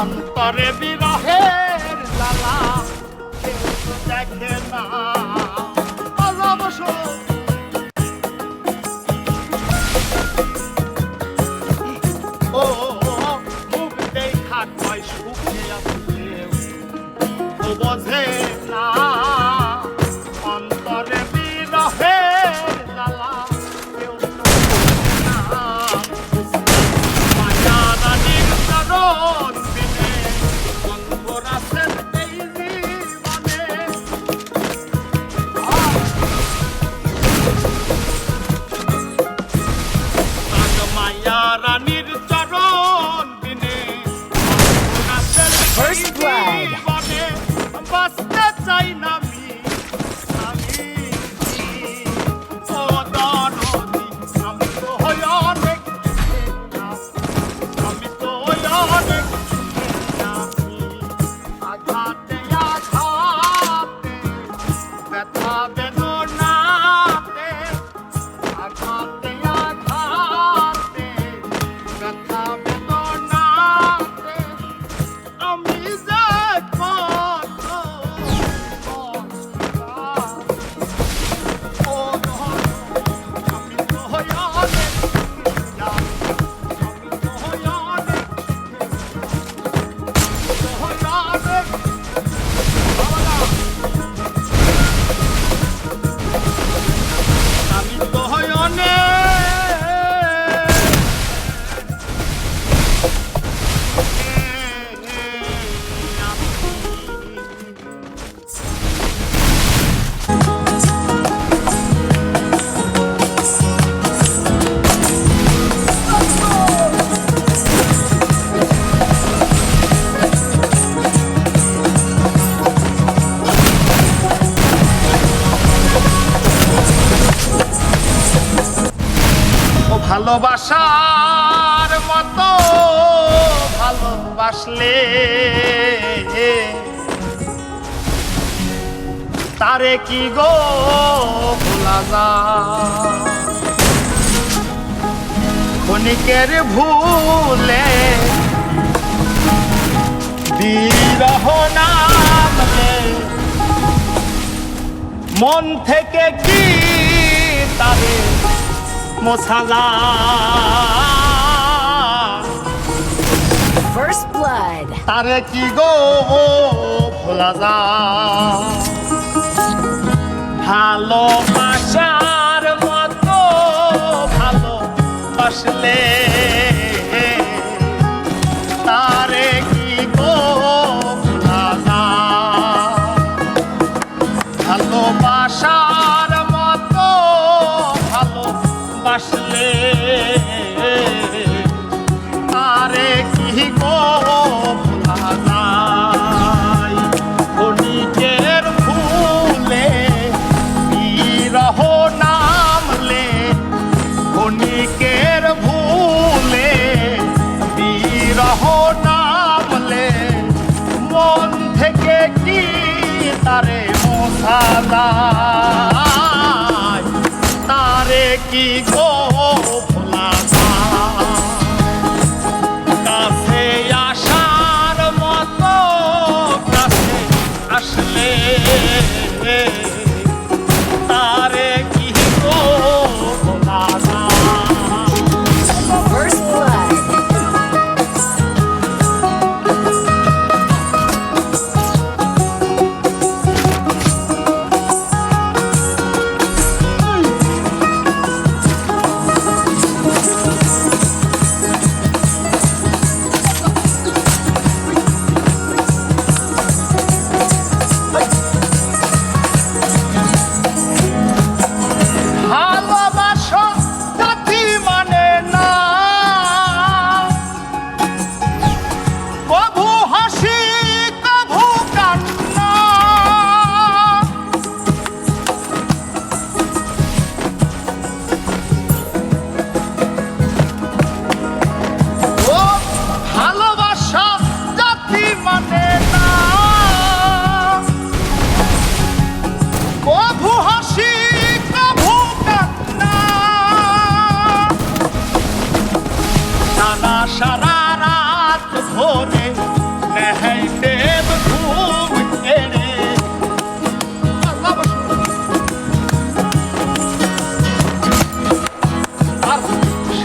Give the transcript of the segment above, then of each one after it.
অন্তরে বিরহের লালা কেউ দেখে না What's hey? ভালোবাসার মতো ভালোবাসলে তারে কি গো ভোলা যা ক্ষণিকের ভুলে মন থেকে কি তারে মোসালা ফার্স্ট তারে কি গো ভোলা যা। ভালোবাসার মতো ভালো আসলে সাদায় তারে কি গো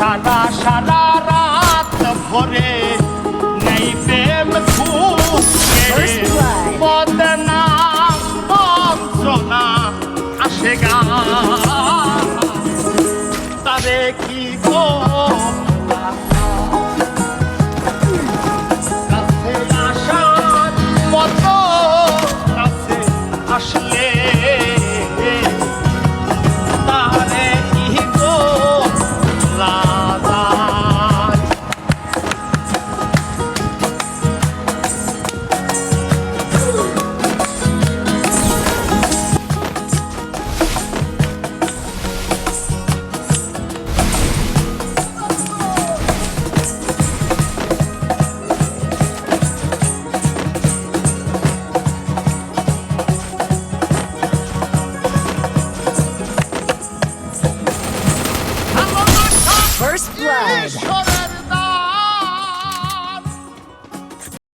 যারা সারা রাত ভরে নেই প্রেম. বদনাম বঞ্চনা আসে গা তারে কি